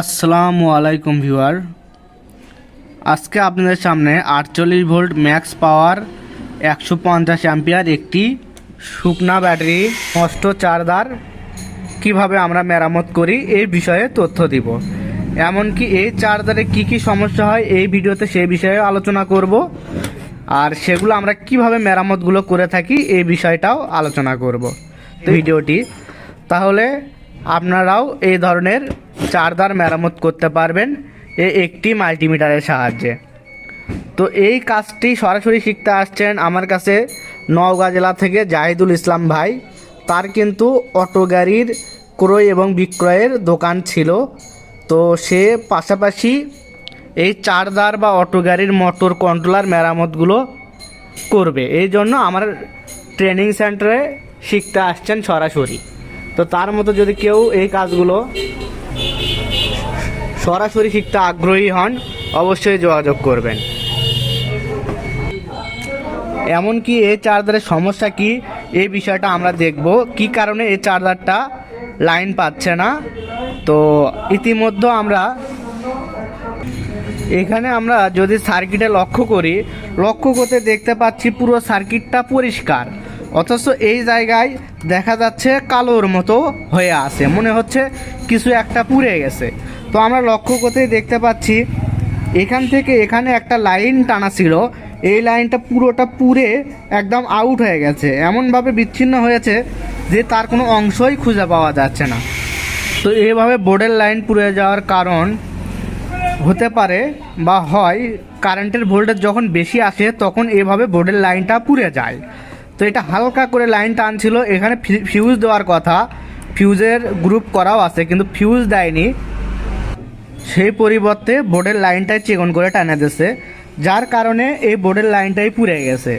আসসালামু আলাইকুম ভিউয়ার। আজকে আপনাদের সামনে আটচল্লিশ ভোল্ট ম্যাক্স পাওয়ার একশো পঞ্চাশ অ্যাম্পিয়ার একটি শুকনা ব্যাটারি, নষ্ট চার্জার কীভাবে আমরা মেরামত করি এই বিষয়ে তথ্য দিব। এমনকি এই চার্জারে কি কি সমস্যা হয় এই ভিডিওতে সেই বিষয়ে আলোচনা করব। আর সেগুলো আমরা কীভাবে মেরামতগুলো করে থাকি এই বিষয়টাও আলোচনা করব। ভিডিওটি তাহলে আপনারাও এই ধরনের চারদার মেরামত করতে পারবেন এই একটি মাল্টিমিটারের সাহায্যে। তো এই কাজটি সরাসরি শিখতে আসছেন আমার কাছে নওগাঁ জেলা থেকে জাহিদুল ইসলাম ভাই। তার কিন্তু অটো গাড়ির ক্রয় এবং বিক্রয়ের দোকান ছিল। তো সে পাশাপাশি এই চারদার বা অটো গাড়ির মোটর কন্ট্রোলার মেরামতগুলো করবে। এই জন্য আমার ট্রেনিং সেন্টারে শিখতে আসছেন সরাসরি। তো তার মতো যদি কেউ এই কাজগুলো সরাসরি শিখতে আগ্রহী হন, অবশ্যই যোগাযোগ করবেন। এমনকি এই চার্জারের সমস্যা কি এই বিষয়টা আমরা দেখব। কি কারণে এই চার্জারটা লাইন পাচ্ছে না? তো ইতিমধ্যে আমরা এখানে আমরা যদি সার্কিটে লক্ষ্য করি, লক্ষ্য করতে দেখতে পাচ্ছি পুরো সার্কিটটা পরিষ্কার। অথচ এই জায়গায় দেখা যাচ্ছে কালোর মতো হয়ে আছে। মনে হচ্ছে কিছু একটা পুড়ে গেছে। তো আমরা লক্ষ্য করতেই দেখতে পাচ্ছি, এখান থেকে এখানে একটা লাইন টানা ছিল। এই লাইনটা পুরোটা পুড়ে একদম আউট হয়ে গেছে। এমনভাবে বিচ্ছিন্ন হয়েছে যে তার কোনো অংশই খুঁজে পাওয়া যাচ্ছে না। তো এইভাবে বোর্ডের লাইন পুড়ে যাওয়ার কারণ হতে পারে বা হয় কারেন্টের ভোল্টেজ যখন বেশি আসে তখন এভাবে বোর্ডের লাইনটা পুড়ে যায়। তো এটা হালকা করে লাইন টানছিল। এখানে ফিউজ দেওয়ার কথা। ফিউজের গ্রুপ করাও আছে, কিন্তু ফিউজ দেয়নি। সেই পরিবর্তে বোর্ডের লাইনটাই চেকন করে টানা দিয়েছে। যার কারণে এই বোর্ডের লাইনটাই পুড়ে গেছে।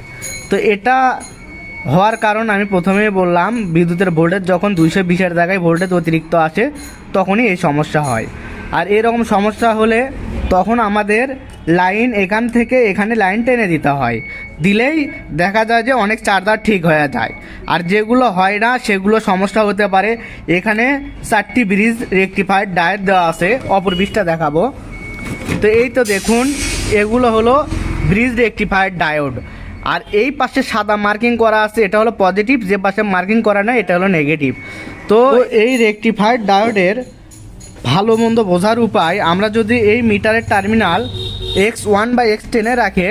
তো এটা হওয়ার কারণ আমি প্রথমেই বললাম, বিদ্যুতের ভোল্টেজ যখন দুইশো বিশের জায়গায় ভোল্টেজ অতিরিক্ত আসে, তখনই এই সমস্যা হয়। আর এরকম সমস্যা হলে তখন আমাদের লাইন এখান থেকে এখানে লাইন টেনে দিতে হয়। দিলেই দেখা যায় যে অনেক চার্জার ঠিক হয়ে যায়। আর যেগুলো হয় না, সেগুলো সমস্যা হতে পারে। এখানে চারটি ব্রিজ রেকটিফাইড ডায়েট দেওয়া আছে, অপর ব্রিজটা দেখাবো। তো এই তো দেখুন, এগুলো হলো ব্রিজ রেকটিফায়ার ডায়োড আর এই পাশে সাদা মার্কিং করা আছে, এটা হলো পজিটিভ যে পাশে মার্কিং করা না এটা হলো নেগেটিভ তো এই রেকটিফায়ার ডায়োডের ভালো মন্দ বোঝার উপায়, আমরা যদি এই মিটারের টার্মিনাল এক্স ওয়ান বা এক্স টেনে রাখে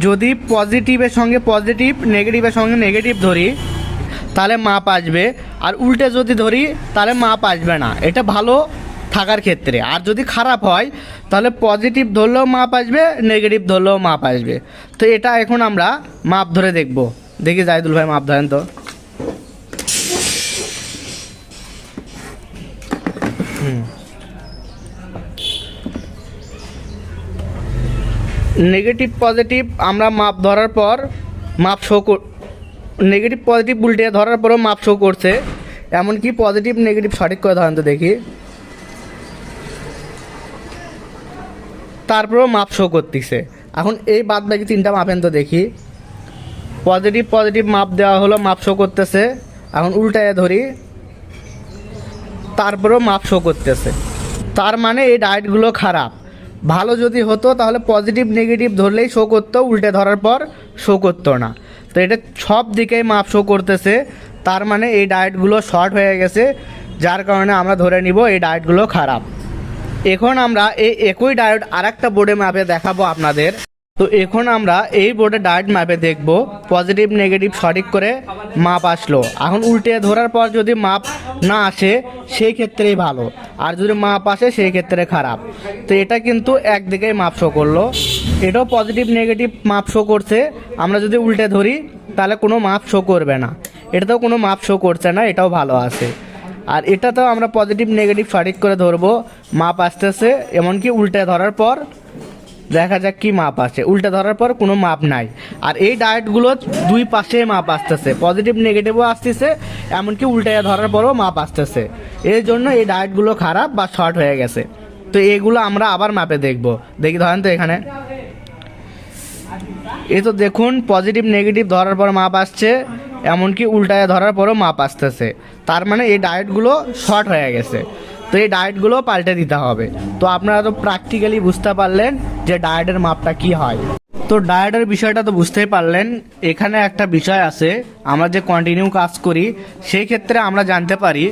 যদি পজিটিভের সঙ্গে পজিটিভ নেগেটিভের সঙ্গে নেগেটিভ ধরি, তাহলে মাপ আসবে। আর উল্টে যদি ধরি, তাহলে মাপ আসবে না। এটা ভালো থাকার ক্ষেত্রে। আর যদি খারাপ হয়, তাহলে পজিটিভ ধরলেও মাপ আসবে নেগেটিভ ধরলেও মাপ আসবে। তো এটা এখন আমরা মাপ ধরে দেখব। দেখি জাহিদুল ভাই মাপ ধরেন তো। নেগেটিভ পজিটিভ আমরা মাপ ধরার পর মাপ শো নেগেটিভ পজিটিভ উল্টে ধরার পরও মাপ শো করছে। এমনকি পজিটিভ নেগেটিভ সঠিক করে ধরেন তো দেখি। তারপরেও মাপ শো করতেছে। এখন এই বাদ বাকি তিনটা মাপেন তো দেখি। পজিটিভ পজিটিভ মাপ দেওয়া হলো, মাপ শো করতেছে। এখন উল্টায় ধরি। তারপরেও মাপ শো করতেছে। তার মানে এই ডায়েটগুলো খারাপ। ভালো যদি হতো, তাহলে পজিটিভ নেগেটিভ ধরলেই শো করতো, উল্টে ধরার পর শো করতো না। তো এটা সব দিকেই মাপ শো করতেছে। তার মানে এই ডায়েটগুলো শর্ট হয়ে গেছে, যার কারণে আমরা ধরে নিব এই ডায়েটগুলো খারাপ। এখন আমরা এই একই ডায়েট আর একটা বোর্ডে ম্যাপে দেখাবো আপনাদের। তো এখন আমরা এই বোর্ডে ডায়েট ম্যাপে দেখব পজিটিভ নেগেটিভ সঠিক করে মাপ আসলো। এখন উল্টে ধরার পর যদি মাপ না আসে, সেই ক্ষেত্রেই ভালো। আর যদি মাপ আসে, সেই ক্ষেত্রে খারাপ। তো এটা কিন্তু একদিকেই মাপ শো করল। এটাও পজিটিভ নেগেটিভ মাপ শো করছে। আমরা যদি উল্টে ধরি, তাহলে কোনো মাপ শো করবে না। এটাতেও কোনো মাপ শো করছে না, এটাও ভালো আছে। আর এটাতেও আমরা পজিটিভ নেগেটিভ সঠিক করে ধরবো। মাপ আসতেছে, এমনকি উল্টে ধরার পর দেখা যাক কি মাপ আছে উল্টে ধরার পর কোনো মাপ নাই। আর এই ডায়েটগুলো দুই পাশে মাপ আসতেছে। পজিটিভ নেগেটিভও আসতেছে, এমনকি উল্টে ধরার পরও মাপ আসতেছে। এই জন্য এই ডায়েটগুলো খারাপ বা শর্ট হয়ে গেছে। তো এগুলো আমরা আবার মাপে দেখব। দেখি ধরেন তো এখানে। এ তো দেখুন পজিটিভ নেগেটিভ ধরার পর মাপ আসছে, এমনকি উল্টায় ধরার পরও মাপ আসতেছে। তার মানে এই ডায়েটগুলো শর্ট হয়ে গেছে। তো এই ডায়েটগুলো পাল্টে দিতে হবে। তো আপনারা তো প্র্যাকটিক্যালি বুঝতে পারলেন যে ডায়েটের মাপটা কি হয়। তো ডায়েটের বিষয়টা তো বুঝতেই পারলেন। এখানে একটা বিষয় আছে, আমরা যে কন্টিনিউ কাজ করি, সেই ক্ষেত্রে আমরা জানতে পারি,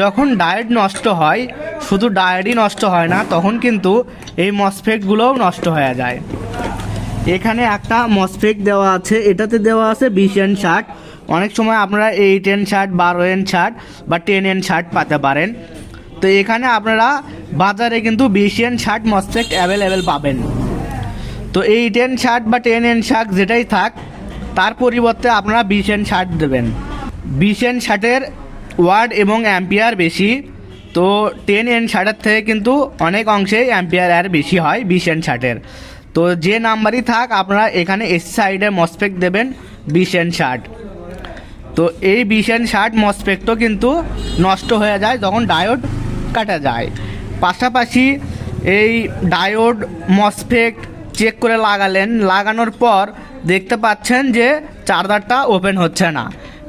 যখন ডায়েট নষ্ট হয়, শুধু ডায়েটই নষ্ট হয় না, তখন কিন্তু এই মসফেটগুলোও নষ্ট হয়ে যায়। এখানে একটা মসফেক দেওয়া আছে, এটাতে দেওয়া আছে বিশ এন শার্ট অনেক সময় আপনারা এইট এন শার্ট বারো এন শার্ট বা টেন এন শার্ট পাতে পারেন। তো এখানে আপনারা বাজারে কিন্তু বিশ এন শার্ট মসফেক অ্যাভেলেবেল পাবেন। তো এই টেন শার্ট বা টেন এন শার্ট যেটাই থাক, তার পরিবর্তে আপনারা বিশ এন শার্ট দেবেন। বিশ এন শার্টের ওয়ার্ড এবং অ্যাম্পিয়ার বেশি, তো টেন এন শার্টের থেকে কিন্তু অনেক অংশেই অ্যাম্পিয়ার আর বেশি হয় বিশ এন শার্টের তো যে নাম্বারই থাক, আপনারা এখানে এস সাইডে মসপেক দেবেন বিশ এন শার্ট তো এই বিশ এন শার্ট মসপেক্টও কিন্তু নষ্ট হয়ে যায় যখন ডায়োড কাটা যায়। পাশাপাশি এই ডায়োড মসপেক্ট চেক করে লাগালেন। লাগানোর পর দেখতে পাচ্ছেন যে চার্জারটা ওপেন হচ্ছে না।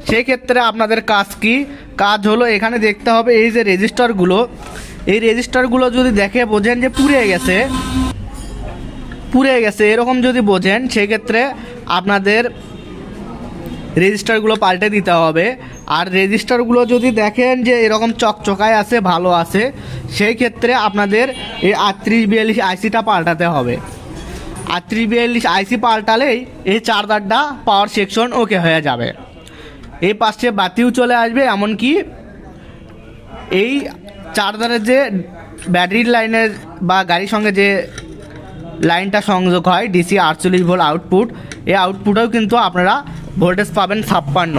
সেক্ষেত্রে আপনাদের কাজ কি? কাজ হলো এখানে দেখতে হবে এই যে রেজিস্টারগুলো। এই রেজিস্টারগুলো যদি দেখে বোঝেন যে পুড়ে গেছে পুড়ে গেছে, এরকম যদি বোঝেন, সেক্ষেত্রে আপনাদের রেজিস্টারগুলো পাল্টে দিতে হবে। আর রেজিস্টারগুলো যদি দেখেন যে এরকম চকচকায় আছে, ভালো আছে, সেই ক্ষেত্রে আপনাদের এই আটত্রিশ বিয়াল্লিশ আইসিটা পাল্টাতে হবে। আটত্রিশ বিয়াল্লিশ আইসি পাল্টালেই এই চার্জারটা পাওয়ার সেকশন ওকে হয়ে যাবে। এই পাশে বাতিও চলে আসবে, এমনকি এই চার্জারের যে ব্যাটারির লাইনের বা গাড়ির সঙ্গে যে লাইনটা সংযোগ হয় ডিসি আটচল্লিশ ভোল্ট আউটপুট এই আউটপুটেও কিন্তু আপনারা ভোল্টেজ পাবেন ছাপ্পান্ন।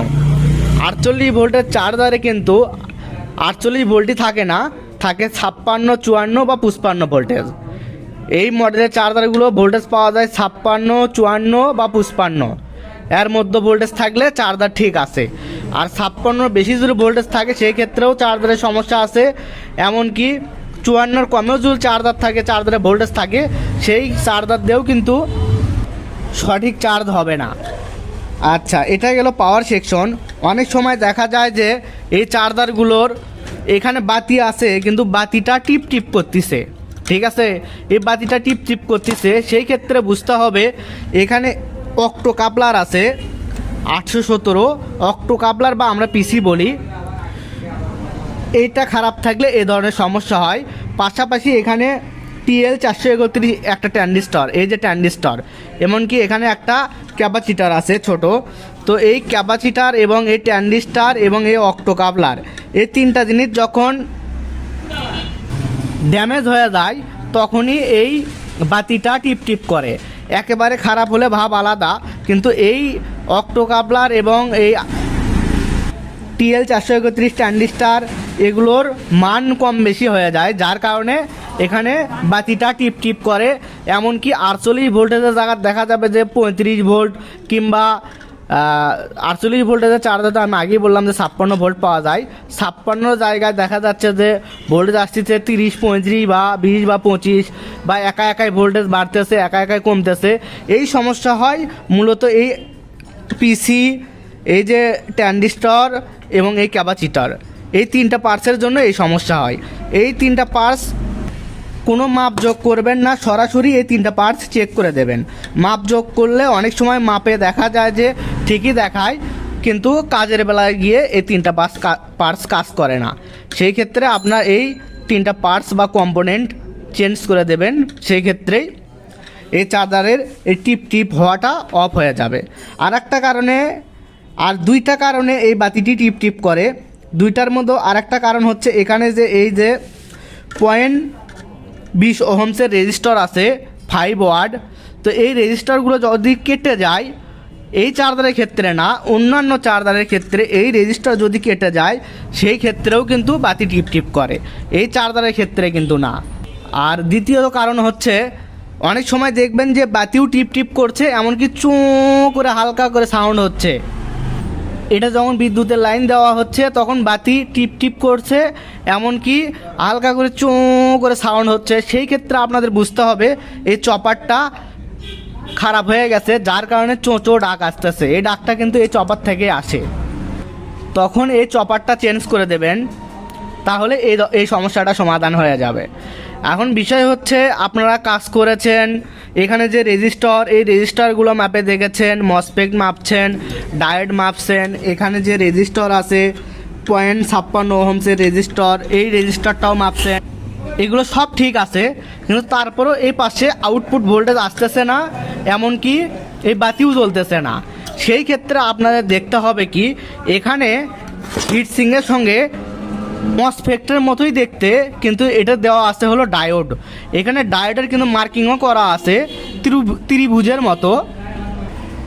আটচল্লিশ ভোল্টের চার্জারে কিন্তু আটচল্লিশ ভোল্টই থাকে না, থাকে ছাপ্পান্ন, চুয়ান্ন বা পুষ্পান্ন ভোল্টেজ। এই মডেলের চার্জারগুলো ভোল্টেজ পাওয়া যায় ছাপ্পান্ন, চুয়ান্ন বা পুষ্পান্ন। এর মধ্যে ভোল্টেজ থাকলে চার্জার ঠিক আছে। আর ছাপ্পান্ন বেশি যদি ভোল্টেজ থাকে, সেই ক্ষেত্রেও চার্জারের সমস্যা আছে। এমনকি চুয়ান্নর কমেও যদি চার্জার থাকে চার্জারে ভোল্টেজ থাকে, সেই চার্জার দিয়েও কিন্তু সঠিক চার্জ হবে না। আচ্ছা এটা গেল পাওয়ার সেকশন অনেক সময় দেখা যায় যে এই চার্জারগুলোর এখানে বাতি আছে, কিন্তু বাতিটা টিপ টিপ করতেছে। ঠিক আছে? এই বাতিটা টিপ টিপ করতেছে, সেই ক্ষেত্রে বুঝতে হবে এখানে অক্টো কাপলার আছে, আটশো সতেরো। অক্টো কাপলার বা আমরা পিসি বলি, এইটা খারাপ থাকলে এ ধরনের সমস্যা হয়। পাশাপাশি এখানে টিএল চারশো একত্রিশ একটা ট্যান্ডিস্টর এই যে ট্যান্ডিস্টর এমনকি এখানে একটা ক্যাপাসিটার আছে ছোট, তো এই ক্যাপাসিটার এবং এই ট্যান্ডিস্টার এবং এই অক্টোকাবলার এই তিনটা জিনিস যখন ড্যামেজ হয়ে যায়, তখনই এই বাতিটা টিপ টিপ করে। একেবারে খারাপ হলে ভাব আলাদা, কিন্তু এই অক্টোকাবলার এবং এই টিএল চারশো একত্রিশ ট্যান্ডিস্টার এগুলোর মান কম বেশি হয়ে যায়, যার কারণে এখানে বাতিটা টিপ টিপ করে। এমনকি আটচল্লিশ ভোল্টেজের জায়গা দেখা যাবে যে পঁয়ত্রিশ ভোল্ট কিংবা আটচল্লিশ ভোল্টেজের চার্জারটা আমি আগেই বললাম যে ছাপ্পান্ন ভোল্ট পাওয়া যায়। ছাপ্পান্ন জায়গায় দেখা যাচ্ছে যে ভোল্টেজ আসতেছে তিরিশ, পঁয়ত্রিশ বা বিশ বা পঁচিশ বা একা একাই ভোল্টেজ বাড়তেছে, একা একাই কমতেছে। এই সমস্যা হয় মূলত এই পিসি এই যে ট্যান্ডিস্টর এবং এই ক্যাপাচিটার এই তিনটা পার্সের জন্য এই সমস্যা হয়। এই তিনটা পার্স কোনো মাপ যোগ করবেন না, সরাসরি এই তিনটা পার্টস চেক করে দেবেন। মাপ যোগ করলে অনেক সময় মাপে দেখা যায় যে ঠিকই দেখায়, কিন্তু কাজের বেলায় গিয়ে এই তিনটা পার্স পার্টস কাজ করে না। সেই ক্ষেত্রে আপনার এই তিনটা পার্টস বা কম্পোনেন্ট চেঞ্জ করে দেবেন, সেই ক্ষেত্রেই এই চার্জারের এই টিপ টিপ হওয়াটা অফ হয়ে যাবে। আর একটা কারণে, আর দুইটা কারণে এই বাতিটি টিপ টিপ করে দুইটার মধ্যে আর একটা কারণ হচ্ছে এখানে যে এই যে পয়েন্ট বিশ ওহমসের রেজিস্টার আছে ফাইভ ওয়ার্ড, তো এই রেজিস্টারগুলো যদি কেটে যায়, এই চার্জারের ক্ষেত্রে না, অন্যান্য চার্জারের ক্ষেত্রে এই রেজিস্টার যদি কেটে যায়, সেই ক্ষেত্রেও কিন্তু বাতি টিপ টিপ করে, এই চার্জারের ক্ষেত্রে কিন্তু না। আর দ্বিতীয় কারণ হচ্ছে, অনেক সময় দেখবেন যে বাতিও টিপ টিপ করছে, এমনকি চোঁ করে হালকা করে সাউন্ড হচ্ছে। এটা যখন বিদ্যুতের লাইন দেওয়া হচ্ছে, তখন বাতি টিপ টিপ করছে, এমনকি হালকা করে চোঁ করে সাউন্ড হচ্ছে। সেই ক্ষেত্রে আপনাদের বুঝতে হবে, এই চপারটা খারাপ হয়ে গেছে, যার কারণে চোঁচো ডাক আসতেছে। এই ডাকটা কিন্তু এই চপার থেকে আসে। তখন এই চপারটা চেঞ্জ করে দেবেন, তাহলে এই এই সমস্যাটা সমাধান হয়ে যাবে। এখন বিষয় হচ্ছে, আপনারা কাজ করেছেন এখানে যে রেজিস্টার, এই রেজিস্টারগুলো মাপে দেখেছেন মসপেক মাপছেন ডায়েট মাপছেন, এখানে যে রেজিস্টার আছে, পয়েন্ট ছাপ্পান্ন হোমসের রেজিস্টার, এই রেজিস্টারটাও মাপছেন। এগুলো সব ঠিক আছে, কিন্তু তারপরেও এই পাশে আউটপুট ভোল্টেজ আসতেছে না, এমনকি এই বাতিও জ্বলতেছে না। সেই ক্ষেত্রে আপনাদের দেখতে হবে কি, এখানে হিটসিংয়ের সঙ্গে মসফেক্টের মতোই দেখতে, কিন্তু এটা দেওয়া আছে হলো ডায়োড। এখানে ডায়োডের কিন্তু মার্কিংও করা আছে, ত্রিভু- ত্রিভুজের মতো।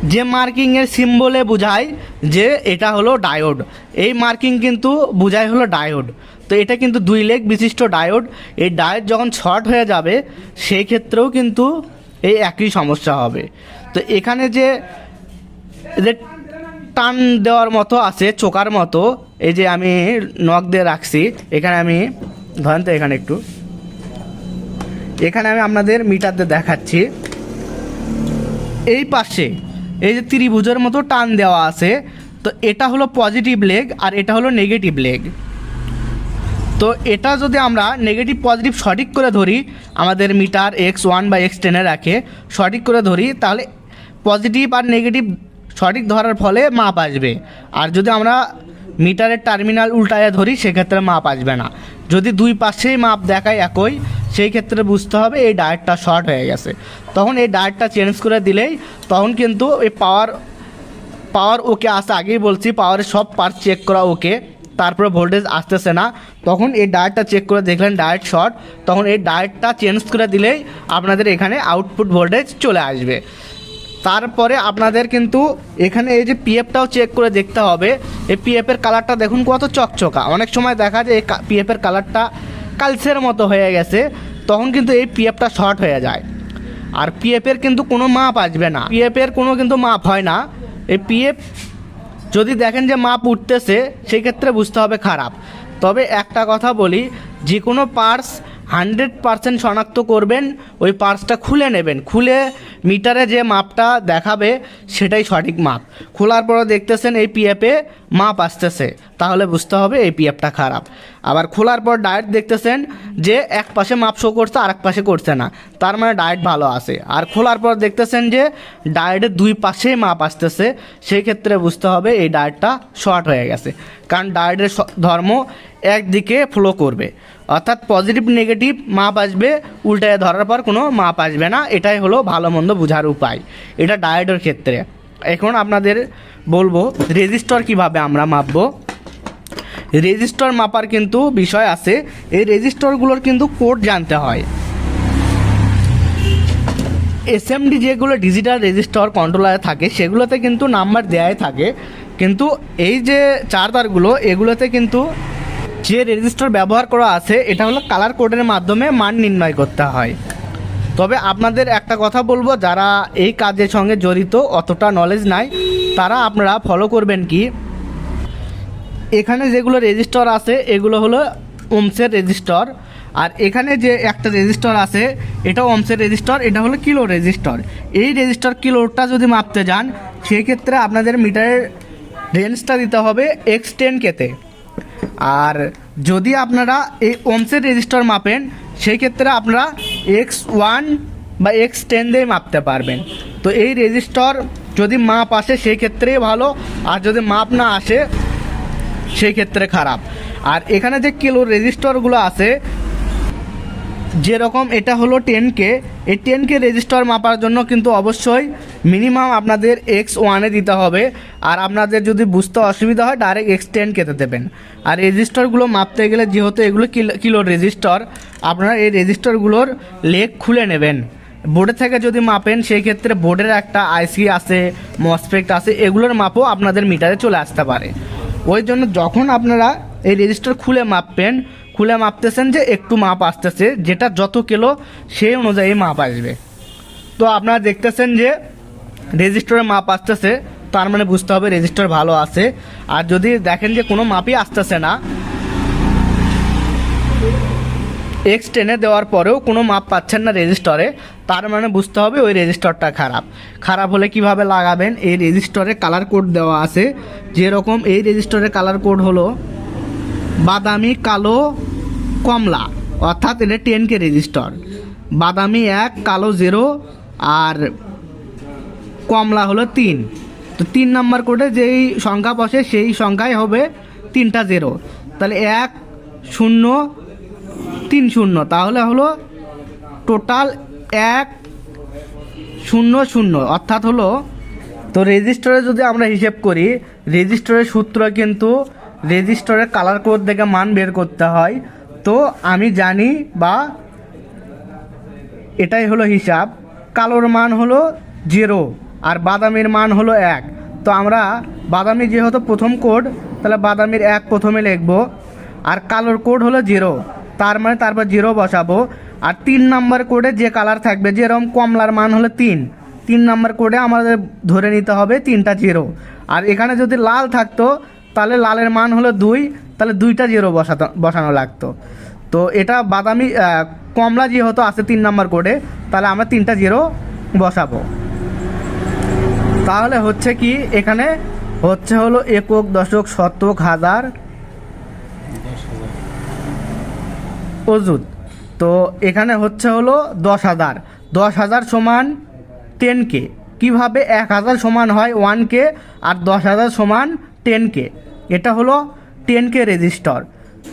যে মার্কিংয়ের সিম্বলে বোঝায় যে এটা হলো ডায়োড। এই মার্কিং কিন্তু বোঝায় হলো ডায়োড। তো এটা কিন্তু দুই লেগ বিশিষ্ট ডায়োড। এই ডায়োড যখন শর্ট হয়ে যাবে, সেই ক্ষেত্রেও কিন্তু এই একই সমস্যা হবে। তো এখানে যে টান দেওয়ার মতো আছে, চোকার মতো এই যে আমি নখ দিয়ে রাখছি, এখানে আমি, ধরেন তো এখানে একটু। এখানে আমি আপনাদের মিটার দিয়ে দেখাচ্ছি। এই পাশে, এই যে ত্রিভুজের মতো টান দেওয়া আছে, তো এটা হলো পজিটিভ লেগ আর এটা হলো নেগেটিভ লেগ তো এটা যদি আমরা নেগেটিভ পজিটিভ সঠিক করে ধরি, আমাদের মিটার এক্স ওয়ান বা এক্স টেনে রাখে, সঠিক করে ধরি, তাহলে পজিটিভ আর নেগেটিভ সঠিক ধরার ফলে মাপ আসবে। আর যদি আমরা মিটারের টার্মিনাল উল্টায় ধরি, সেক্ষেত্রে মাপ আসবে না। যদি দুই পাশেই মাপ দেখায় একই, সেই ক্ষেত্রে বুঝতে হবে এই ডায়েটটা শর্ট হয়ে গেছে। তখন এই ডায়েটটা চেঞ্জ করে দিলেই তখন কিন্তু এই পাওয়ার পাওয়ার ওকে আসে, আগেই বলছি, পাওয়ারের সব পার্ট চেক করা ওকে, তারপরে ভোল্টেজ আসতেছে না। তখন এই ডায়েটটা চেক করে দেখলেন ডায়েট শর্ট, তখন এই ডায়েটটা চেঞ্জ করে দিলেই আপনাদের এখানে আউটপুট ভোল্টেজ চলে আসবে। তারপরে আপনাদের কিন্তু এখানে এই যে পিএফটাও চেক করে দেখতে হবে। এই পিএফের কালারটা দেখুন, কত চকচকা। অনেক সময় দেখা যায় এই পিএফের কালারটা কালসের মতো হয়ে গেছে, তখন কিন্তু এই পিএফটা শর্ট হয়ে যায়। আর পিএফের কিন্তু কোনো মাপ আসবে না। পিএফের কোনো কিন্তু মাপ হয় না। এই পিএফ যদি দেখেন যে মাপ উঠতেছে, সেই ক্ষেত্রে বুঝতে হবে খারাপ। তবে একটা কথা বলি যে কোনো পার্স হান্ড্রেড পারসেন্ট শনাক্ত করবেন, ওই পার্সটা খুলে নেবেন। খুলে মিটারে যে মাপটা দেখাবে, সেটাই সঠিক মাপ। খোলার পরে দেখতেছেন এই পিএফে মাপ আসতেছে। তাহলে বুঝতে হবে এই পিএফটা খারাপ। আবার খোলার পর ডায়েট দেখতেছেন যে এক পাশে মাপ শো করছে আর এক পাশে করছে না। তার মানে ডায়েট ভালো আছে। আর খোলার পর দেখতেছেন যে ডায়েটের দুই পাশেই মাপ আসতেছে। সেই ক্ষেত্রে বুঝতে হবে এই ডায়েটটা শর্ট হয়ে গেছে। কারণ ডায়েটের ধর্ম একদিকে ফ্লো করবে। অর্থাৎ পজিটিভ নেগেটিভ মাপ আসবে, উল্টায় ধরার পর কোনো মাপ আসবে না। এটাই হলো ভালো মন্দ বোঝার উপায়। এটা ডায়েটের ক্ষেত্রে। এখন আপনাদের বলব রেজিস্টার কীভাবে আমরা মাপবো? রেজিস্টর মাপার কিন্তু বিষয় আছে। এই রেজিস্টরগুলোর কিন্তু কোড জানতে হয়। এস এসএমডি যেগুলো ডিজিটাল রেজিস্টার কন্ট্রোলারে থাকে, সেগুলোতে কিন্তু নাম্বার দেয়াই থাকে। কিন্তু এই যে চার্জারগুলো এগুলোতে কিন্তু যে রেজিস্টার ব্যবহার করা আছে, এটা হলো কালার কোডের মাধ্যমে মান নির্ণয় করতে হয়। তবে আপনাদের একটা কথা বলব, যারা এই কাজের সঙ্গে জড়িত, অতটা নলেজ নাই, তারা আপনারা ফলো করবেন কি? এখানে যেগুলো রেজিস্টার আছে, এগুলো হলো ওমসের রেজিস্টার আর এখানে যে একটা রেজিস্টার আছে এটা ওমসের রেজিস্টার এটা হলো কিলো রেজিস্টার এই রেজিস্টার কিলোটা যদি মাপতে যান, সেক্ষেত্রে আপনাদের মিটারের রেঞ্জটা দিতে হবে এক্স টেন কেতে আর যদি আপনারা এই ওমসের রেজিস্টার মাপেন, সেই ক্ষেত্রে আপনারা এক্স ওয়ান বা এক্স টেন দিয়ে মাপতে পারবেন। তো এই রেজিস্টার যদি মাপ আসে, সেই ক্ষেত্রেই ভালো। আর যদি মাপ না আসে, সেই ক্ষেত্রে খারাপ। আর এখানে যে কিলো রেজিস্টারগুলো আছে যেরকম এটা হলো টেন কে এই টেন কে রেজিস্টার মাপার জন্য কিন্তু অবশ্যই মিনিমাম আপনাদের এক্স ওয়ানে দিতে হবে। আর আপনাদের যদি বুঝতে অসুবিধা হয় ডাইরেক্ট এক্স টেন কেতে দেবেন। আর রেজিস্টারগুলো মাপতে গেলে যেহেতু এগুলো কিলো রেজিস্টার আপনারা এই রেজিস্টারগুলোর লেগ খুলে নেবেন। বোর্ডে থেকে যদি মাপেন, সেই ক্ষেত্রে বোর্ডের একটা আইসি আছে মসপেক্ট আছে, এগুলোর মাপও আপনাদের মিটারে চলে আসতে পারে। ওই জন্য যখন আপনারা এই রেজিস্টার খুলে মাপবেন খুলে মাপতেছেন যে একটু মাপ আসতেছে, যেটা যত কিলো সেই অনুযায়ী মাপ আসবে। তো আপনারা দেখতেছেন যে রেজিস্টারের মাপ আসতেছে, তার মানে বুঝতে হবে রেজিস্টার ভালো আছে। আর যদি দেখেন যে কোনো মাপই আসতেছে না এক্স টেনে দেওয়ার পরেও কোনো মাপ পাচ্ছেন না রেজিস্টারে, তার মানে বুঝতে হবে ওই রেজিস্টরটা খারাপ। খারাপ হলে কীভাবে লাগাবেন? এই রেজিস্টারে কালার কোড দেওয়া আছে। যেরকম এই রেজিস্টারের কালার কোড হলো বাদামি, কালো কমলা, অর্থাৎ এটা টেন কে রেজিস্টার বাদামি এক, কালো জিরো আর কমলা হলো তিন। তো তিন নাম্বার কোডে যেই সংখ্যা বসে, সেই সংখ্যাই হবে তিনটা জিরো তাহলে এক, শূন্য, তিন শূন্য। তাহলে হলো টোটাল এক, শূন্য শূন্য। অর্থাৎ হলো, তো রেজিস্টারে যদি আমরা হিসেব করি রেজিস্টারের সূত্র কিন্তু রেজিস্টারের কালার কোড থেকে মান বের করতে হয়। তো আমি জানি বা এটাই হলো হিসাব। কালোর মান হলো জিরো আর বাদামির মান হলো এক। তো আমরা বাদামি যেহেতু প্রথম কোড তাহলে বাদামির এক প্রথমে লিখব আর কালোর কোড হলো জিরো তার মানে তারপর জিরো বসাবো। আর তিন নাম্বার কোডে যে কালার থাকবে, যেরকম কমলার মান হলো তিন। তিন নাম্বার কোডে আমাদের ধরে নিতে হবে তিনটা জিরো আর এখানে যদি লাল থাকতো, তাহলে লালের মান হলো দুই। তাহলে দুইটা জিরো বসাতো, বসানো লাগতো। তো এটা বাদামি কমলা যেহেতু আছে তিন নাম্বার কোডে তাহলে আমরা তিনটা জিরো বসাবো। তাহলে হচ্ছে কি, এখানে হচ্ছে হলো একক, দশক, শতক, হাজার অজুদ তো এখানে হচ্ছে হলো দশ হাজার। দশ হাজার সমান টেন কে কীভাবে এক হাজার সমান হয় ওয়ান কে আর দশ হাজার সমান টেন কে এটা হলো টেন কে রেজিস্টার।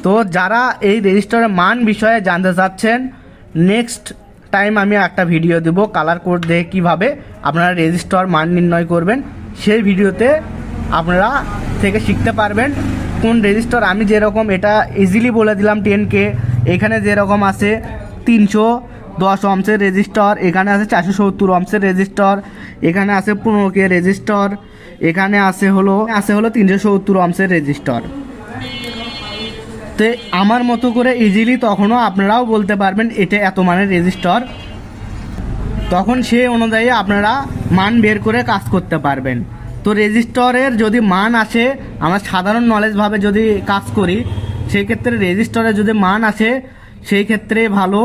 তো যারা এই রেজিস্টারের মান বিষয়ে জানতে চাচ্ছেন নেক্সট টাইম আমি একটা ভিডিও দেব কালার কোড দিয়ে কীভাবে আপনারা রেজিস্টার মান নির্ণয় করবেন। সেই ভিডিওতে আপনারা থেকে শিখতে পারবেন কোন রেজিস্টার। আমি যেরকম এটা ইজিলি বলে দিলাম টেন কে এখানে যেরকম আছে তিনশো দশ অংশের রেজিস্টার, এখানে আছে চারশো সত্তর অংশের রেজিস্টার, এখানে আছে পনেরো কে রেজিস্টার, এখানে আছে হলো আছে হলো তিনশো সত্তর অংশের রেজিস্টার। তো আমার মতো করে ইজিলি তখনও আপনারাও বলতে পারবেন, এটা এত মানের রেজিস্টার তখন সেই অনুযায়ী আপনারা মান বের করে কাজ করতে পারবেন। তো রেজিস্টরের যদি মান আসে, আমরা সাধারণ নলেজভাবে যদি কাজ করি, সেই ক্ষেত্রে রেজিস্টরে যদি মান আসে, সেই ক্ষেত্রে ভালো।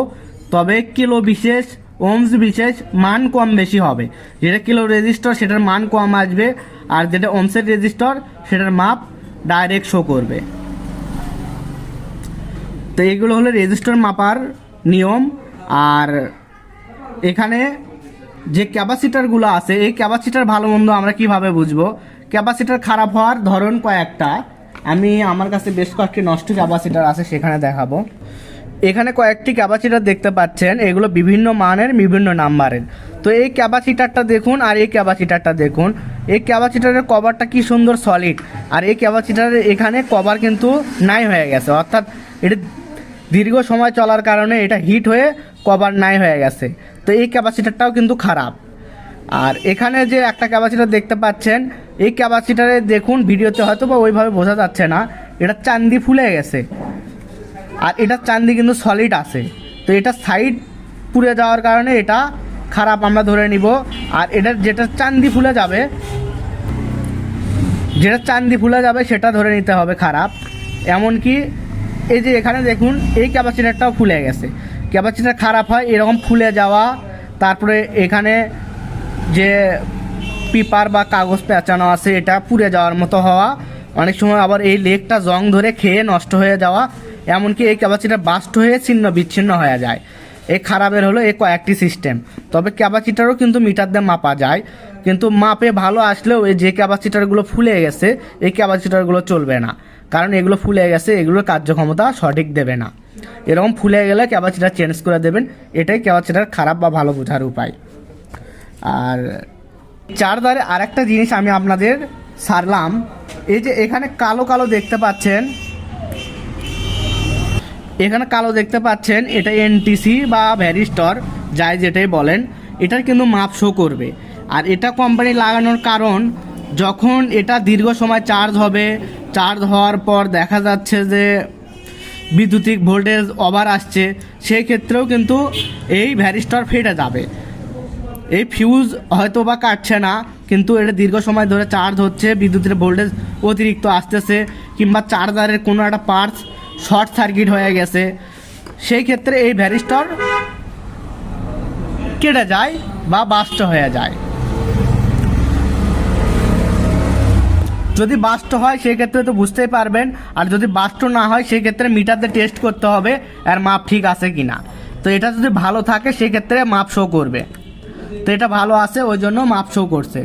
তবে কিলো বিশেষ ওমস বিশেষ মান কম বেশি হবে। যেটা কিলো রেজিস্টর সেটার মান কম আসবে। আর যেটা ওমসের রেজিস্টর সেটার মাপ ডাইরেক্ট শো করবে। তো এগুলো হলো রেজিস্টার মাপার নিয়ম আর এখানে যে ক্যাপাসিটারগুলো আছে, এই ক্যাপাসিটার ভালো মন্দ আমরা কীভাবে বুঝব? ক্যাপাসিটার খারাপ হওয়ার ধরন কয়েকটা। আমি আমার কাছে বেশ কয়েকটি নষ্ট ক্যাপাসিটার আছে সেখানে দেখাবো। এখানে কয়েকটি ক্যাপাসিটার দেখতে পাচ্ছেন, এগুলো বিভিন্ন মানের, বিভিন্ন নাম্বারের। তো এই ক্যাপাসিটারটা দেখুন আর এই ক্যাপাসিটারটা দেখুন। এই ক্যাপাসিটারের কভারটা কি সুন্দর সলিড আর এই ক্যাপাসিটারের এখানে কভার কিন্তু নাই হয়ে গেছে। অর্থাৎ এটা দীর্ঘ সময় চলার কারণে এটা হিট হয়ে কভার নাই হয়ে গেছে। তো এই ক্যাপাসিটারটাও কিন্তু খারাপ। আর এখানে যে একটা ক্যাপাসিটার দেখতে পাচ্ছেন, এই ক্যাপাসিটারে দেখুন, ভিডিওতে হয়তো বা ওইভাবে বোঝা যাচ্ছে না, এটা চান্দি ফুলে গেছে। আর এটা চান্দি কিন্তু সলিড আছে। তো এটা সাইড পুড়ে যাওয়ার কারণে এটা খারাপ আমরা ধরে নিব। আর এটার যেটা চান্দি ফুলে যাবে, যেটা চান্দি ফুলে যাবে সেটা ধরে নিতে হবে খারাপ। এমনকি এই যে এখানে দেখুন, এই ক্যাপাসিটারটাও ফুলে গেছে। ক্যাপাসিটার খারাপ হয়, এরকম ফুলে যাওয়া, তারপরে এখানে যে পেপার বা কাগজ পেঁচানো আছে, এটা পুড়ে যাওয়ার মতো হওয়া, অনেক সময় আবার এই লেকটা জং ধরে খেয়ে নষ্ট হয়ে যাওয়া, এমনকি এই ক্যাপাসিটার বাস্ট হয়ে ছিন্ন বিচ্ছিন্ন হয়ে যায়। এই খারাপের হলো এই কয়েকটি সিস্টেম তবে ক্যাপাসিটারও কিন্তু মিটার দিয়ে মাপা যায়, কিন্তু মাপে ভালো আসলেও এই যে ক্যাপাসিটারগুলো ফুলে গেছে, এই ক্যাপাসিটারগুলো চলবে না। কারণ এগুলো ফুলে গেছে, এগুলোর কার্যক্ষমতা সঠিক দেবে না। এরকম ফুলে গেলে ক্যাপাসিটার চেঞ্জ করে দেবেন, এটাই ক্যাপাসিটার খারাপ বা ভালো বোঝার উপায়। আর চারদারে আরেকটা জিনিস আমি আপনাদের সারলাম, এই যে এখানে কালো কালো দেখতে পাচ্ছেন, এখানে কালো দেখতে পাচ্ছেন এটা এনটিসি বা ভ্যারিস্টর যাই যেটাই বলেন, এটার কিন্তু মাপ শো করবে। আর এটা কোম্পানি লাগানোর কারণ যখন এটা দীর্ঘ সময় চার্জ হবে চার্জ হওয়ার পর দেখা যাচ্ছে যে বিদ্যুতিক ভোল্টেজ ওভার আসছে, সেই ক্ষেত্রেও কিন্তু এই ভ্যারিস্টর ফেটে যাবে। এই ফিউজ হয়তো বা কাটছে না, কিন্তু এটা দীর্ঘ সময় ধরে চার্জ হচ্ছে, বিদ্যুতের ভোল্টেজ অতিরিক্ত আসতেছে, কিংবা চার্জারের কোনো একটা পার্টস শর্ট সার্কিট হয়ে গেছে। সেই ক্ষেত্রে এই ভ্যারিস্টর কেটে যায় বা বাস্ট হয়ে যায়। যদি বাস্ট হয় সেক্ষেত্রে তো বুঝতেই পারবেন। আর যদি বাস্ট না হয় সেক্ষেত্রে মিটারতে টেস্ট করতে হবে আর মাপ ঠিক আছে কিনা। তো এটা যদি ভালো থাকে সেক্ষেত্রে মাপ শো করবে। তো এটা ভালো আছে, ওই জন্য মাপ শো করছে।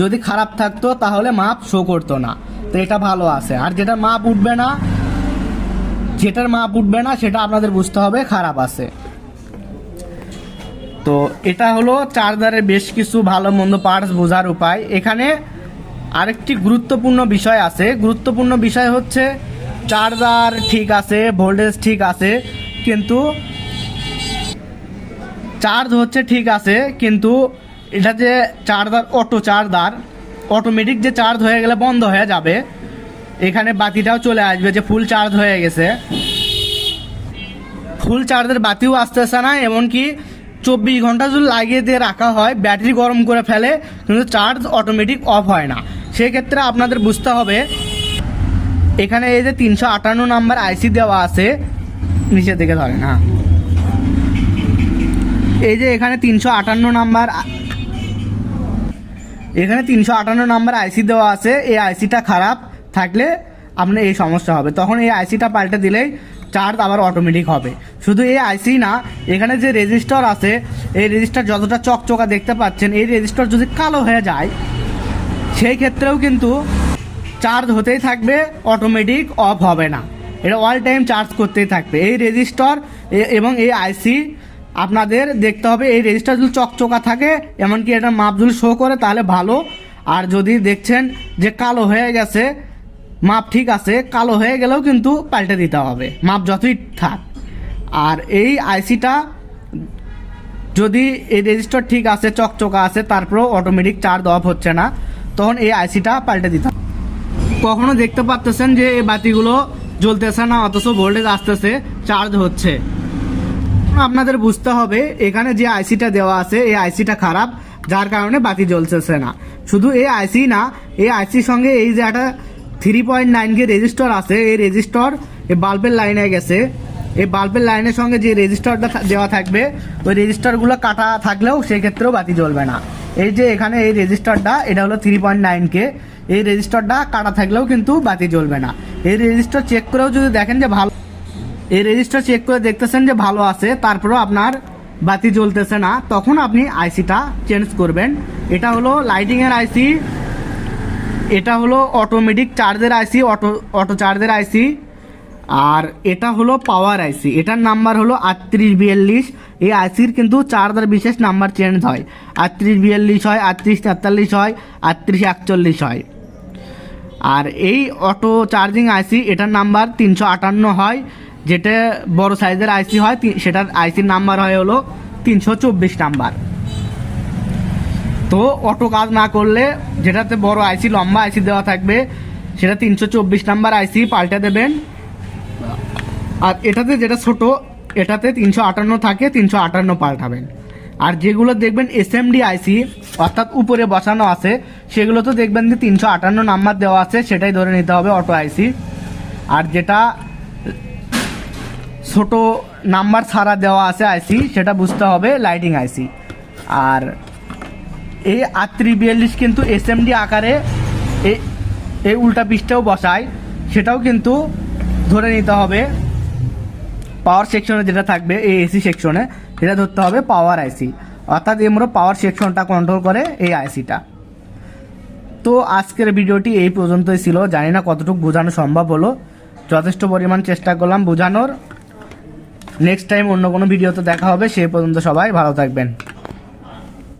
যদি খারাপ থাকতো, তাহলে মাপ শো করতো না। তো এটা ভালো আছে। আর যেটা মাপ উঠবে না, যেটার মাপ উঠবে না, সেটা আপনাদের বুঝতে হবে, খারাপ আছে। তো এটা হলো চার্জারের বেশ কিছু ভালো মন্দ পার্টস বোঝার উপায়। এখানে আরেকটি গুরুত্বপূর্ণ বিষয় আছে। গুরুত্বপূর্ণ বিষয় হচ্ছে, চার্জার ঠিক আছে, ভোল্টেজ ঠিক আছে, কিন্তু চার্জ হচ্ছে ঠিক আছে, কিন্তু এটা যে চার্জার, অটো চার্জার অটোমেটিক যে চার্জ হয়ে গেলে বন্ধ হয়ে যাবে। এখানে বাতিটাও চলে আসবে যে ফুল চার্জ হয়ে গেছে। ফুল চার্জের বাতিও আসতেছে না, এমনকি চব্বিশ ঘণ্টা যদি লাগিয়ে দিয়ে রাখা হয়, ব্যাটারি গরম করে ফেলে, কিন্তু চার্জ অটোমেটিক অফ হয় না। সেক্ষেত্রে আপনাদের বুঝতে হবে, এখানে এই যে তিনশো আটান্ন নাম্বার আইসি দেওয়া আছে, নিচের দিকে ধরেন হ্যাঁ। এই যে এখানে তিনশো আটান্ন নাম্বার, এখানে তিনশো আটান্ন নাম্বার আইসি দেওয়া আছে, এই আইসিটা খারাপ থাকলে আপনার এই সমস্যা হবে। তখন এই আইসিটা পাল্টে দিলেই চার্জ আবার অটোমেটিক হবে। শুধু এই আইসি না, এখানে যে রেজিস্টার আছে, এই রেজিস্টার যতটা চকচকা দেখতে পাচ্ছেন, এই রেজিস্টার যদি কালো হয়ে যায় সেই ক্ষেত্রেও কিন্তু চার্জ হতেই থাকবে অটোমেটিক অফ হবে না। এটা অল টাইম চার্জ করতেই থাকবে। এই রেজিস্টার এবং এই আইসি আপনাদের দেখতে হবে, এই রেজিস্টার যদি চকচকা থাকে, এমনকি এটা মাপ যদি শো করে, তাহলে ভালো। আর যদি দেখছেন যে কালো হয়ে গেছে মাপ ঠিক আছে, কালো হয়ে গেলেও কিন্তু পাল্টে দিতে হবে। মাপ যতই থাক। আর এই আইসিটা যদি এই রেজিস্টার ঠিক আছে, চকচকা আছে, তারপরেও অটোমেটিক চার্জ অফ হচ্ছে না। তখন এই আইসিটা পাল্টে দিতাম। কখনো দেখতে পাচ্তেছেন যে এই বাতিগুলো জ্বলতেছে না, অথচ ভোল্টেজ আসতেছে চার্জ হচ্ছে। আপনাদের বুঝতে হবে, এখানে যে আইসিটা দেওয়া আছে, এই আইসিটা খারাপ, যার কারণে বাতি জ্বলতেছে না। শুধু এই আইসি না, এই আইসির সঙ্গে এই যে একটা three point nine K resistor আছে, এই রেজিস্টার এই বাল্বের লাইনে গেছে। এই বাল্বের লাইনের সঙ্গে যে রেজিস্টারটা দেওয়া থাকবে, ওই রেজিস্টারগুলো কাটা থাকলেও সেক্ষেত্রেও বাতি জ্বলবে না। এই যে এখানে এই রেজিস্টারটা, এটা হলো থ্রি পয়েন্ট নাইন কে এই রেজিস্টারটা কাটা থাকলেও কিন্তু বাতি জ্বলবে না। এই রেজিস্টার চেক করেও যদি দেখেন যে ভালো এই রেজিস্টার চেক করে দেখতেছেন যে ভালো আছে, তারপরেও আপনার বাতি জ্বলতেছে না, তখন আপনি আইসিটা চেঞ্জ করবেন। এটা হলো লাইটিং এর আইসি এটা হলো অটোমেটিক চার্জের আইসি অটো অটো চার্জের আইসি আর এটা হলো পাওয়ার আইসি এটার নাম্বার হলো আটত্রিশ বিয়াল্লিশ, এই আইসির কিন্তু চার্জার বিশেষ নাম্বার চেঞ্জ হয়। আটত্রিশ বিয়াল্লিশ হয়, আটত্রিশ তেতাল্লিশ হয়, আটত্রিশ একচল্লিশ হয়। আর এই অটো চার্জিং আইসি এটার নাম্বার তিনশো আটান্ন হয়, যেটা বড় সাইজের আইসি হয় সেটার আইসির নাম্বার হয় হলো তিনশো চব্বিশ নাম্বার তো অটো কাজ না করলে যেটাতে বড় আইসি লম্বা আইসি দেওয়া থাকবে, সেটা তিনশো চব্বিশ নাম্বার আইসি পাল্টে দেবেন। আর এটাতে যেটা ছোট, এটাতে তিনশো আটান্ন থাকে, তিনশো আটান্ন পাল্টাবেন। আর যেগুলো দেখবেন এসএমডি আইসি অর্থাৎ উপরে বসানো আছে, সেগুলো তো দেখবেন যে তিনশো আটান্ন নাম্বার দেওয়া আছে, সেটাই ধরে নিতে হবে অটো আইসি আর যেটা ছোট নাম্বার ছাড়া দেওয়া আছে আইসি সেটা বুঝতে হবে লাইটিং আইসি আর এই আটত্রিশ বিয়াল্লিশ কিন্তু এসএমডি আকারে এই উল্টা পিসটাও বসায়, সেটাও কিন্তু ধরে নিতে হবে পাওয়ার সেকশনে যেটা থাকবে, এই এসি সেকশনে সেটা ধরতে হবে পাওয়ার আইসি অর্থাৎ এমরো পাওয়ার সেকশনটা কন্ট্রোল করে এই আইসিটা তো আজকের ভিডিওটি এই পর্যন্তই ছিল। জানি না কতটুকু বোঝানো সম্ভব হলো। যথেষ্ট পরিমাণ চেষ্টা করলাম বোঝানোর। নেক্সট টাইম অন্য কোনো ভিডিওতে দেখা হবে। সেই পর্যন্ত সবাই ভালো থাকবেন।